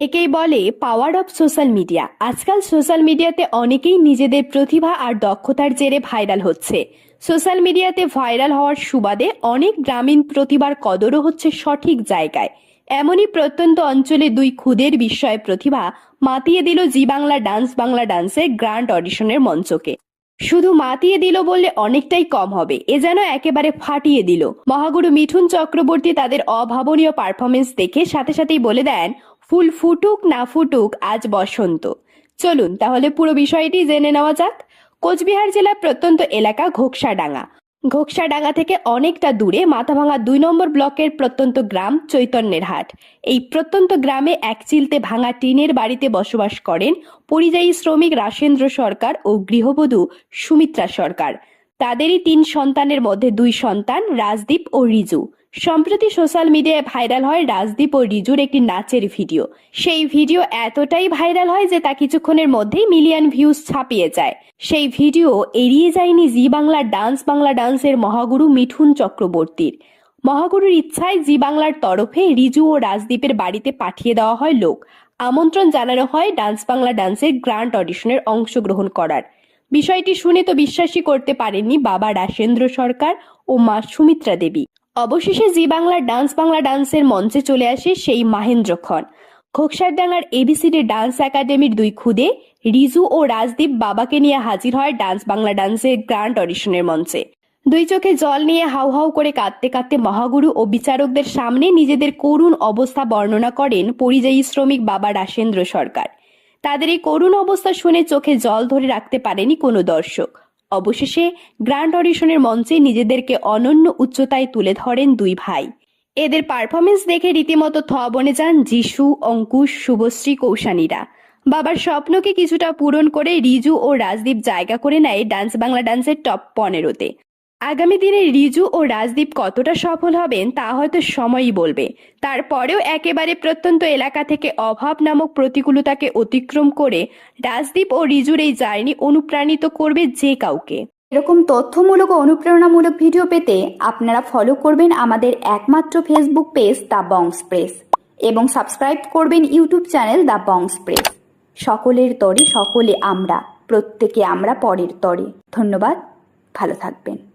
একেই বলে power of social media আজকাল সোশ্যাল মিডিয়াতে অনেকেই নিজেদের প্রতিভা আর দক্ষতার জেরে ভাইরাল হচ্ছে। সোশ্যাল মিডিয়াতে ভাইরাল হওয়ার সুবাদে অনেক গ্রামীণ প্রতিভার কদরও হচ্ছে সঠিক জায়গায়। এমনই প্রত্যন্ত অঞ্চলে দুই খুদের বিস্ময় প্রতিভা মাতিয়ে দিল জি বাংলা ডান্স বাংলা ডান্সের গ্র্যান্ড অডিশনের মঞ্চকে। শুধু মাতিয়ে দিল বললে অনেকটাই কম হবে, এ যেন একেবারে ফাটিয়ে দিল। মহাগুরু মিঠুন চক্রবর্তী তাদের অভাবনীয় পারফরমেন্স দেখে সাথে সাথেই বলে দেন ফুল ফুটুক না ফুটুক, আজ বসন্ত। চলুন তাহলে পুরো বিষয়টি জেনে নেওয়া যাক। কোচবিহার জেলার প্রত্যন্ত এলাকা ঘোকসাডাঙ্গা। ঘোকসাডাঙ্গা থেকে অনেকটা দূরে মাথাভাঙা দুই নম্বর ব্লকের প্রত্যন্ত গ্রাম চৈতন্যের হাট। এই প্রত্যন্ত গ্রামে এক চিলতে ভাঙা টিনের বাড়িতে বসবাস করেন পরিযায়ী শ্রমিক রাসেন্দ্র সরকার ও গৃহবধূ সুমিত্রা সরকার। তাদেরই তিন সন্তানের মধ্যে দুই সন্তান, রাজদীপ ও রিজু। সম্প্রতি সোশ্যাল মিডিয়ায় ভাইরাল হয় রাজদীপ ও রিজুর একটি নাচের ভিডিও। সেই ভিডিও এতটাই ভাইরাল হয় যে তা কিছুক্ষণের মধ্যেই মিলিয়ন ভিউজ ছাপিয়ে যায়। সেই ভিডিও এড়িয়ে যায়নি জি বাংলার ডান্স বাংলা ডান্সের মহাগুরু মিঠুন চক্রবর্তীর। মহাগুরুর ইচ্ছায় জি বাংলার তরফে রিজু ও রাজদীপের বাড়িতে পাঠিয়ে দেওয়া হয় লোক। আমন্ত্রণ জানানো হয় ডান্স বাংলা ডান্সের গ্র্যান্ড অডিশনের অংশগ্রহণ করার। বিষয়টি শুনে তো বিশ্বাসই করতে পারেননি বাবা রাসেন্দ্র সরকার ও মা সুমিত্রা দেবী। অবশেষে জি বাংলার ডান্স বাংলা ডান্সের মঞ্চে চলে আসে সেই মাহেন্দ্র খন খোকসারডাঙ্গার এবিসিডি ডান্স একাডেমির দুই খুদে, রিজু ও রাজদীপ বাবাকে নিয়ে হাজির হয় ডান্স বাংলা ডান্সের গ্র্যান্ড অডিশনের মঞ্চে। দুই চোখে জল নিয়ে হাউ হাউ করে কাঁদতে কাঁদতে মহাগুরু ও বিচারকদের সামনে নিজেদের করুণ অবস্থা বর্ণনা করেন পরিযায়ী শ্রমিক বাবা রাসেন্দ্র সরকার। তাদের এই করুণ অবস্থা শুনে চোখে জল ধরে রাখতে পারেনি কোনো দর্শক। অবশেষে গ্র্যান্ড অডিশনের মঞ্চে নিজেদেরকে অনন্য উচ্চতায় তুলে ধরেন দুই ভাই। এদের পারফরমেন্স দেখে রীতিমতো থ বনে যান যিশু অঙ্কুশ, শুভশ্রী, কৌশানীরা। বাবার স্বপ্নকে কিছুটা পূরণ করে রিজু ও রাজদীপ জায়গা করে নেয় ডান্স বাংলা ডান্সের টপ পনেরোতে। আগামী দিনে রিজু ও রাজদীপ কতটা সফল হবেন তা হয়তো সময়ই বলবে। তারপরেও একেবারে প্রত্যন্ত এলাকা থেকে অভাব নামক প্রতিকূলতাকে অতিক্রম করে রাজদীপ ও রিজুর এই জার্নি অনুপ্রাণিত করবে যে কাউকে। এরকম তথ্যমূলক ও অনুপ্রেরণামূলক ভিডিও পেতে আপনারা ফলো করবেন আমাদের একমাত্র Facebook page the Bongs press এবং সাবস্ক্রাইব করবেন YouTube channel the Bongs press সকলের তরে সকলে আমরা, প্রত্যেকে আমরা পরের তরে। ধন্যবাদ, ভালো থাকবেন।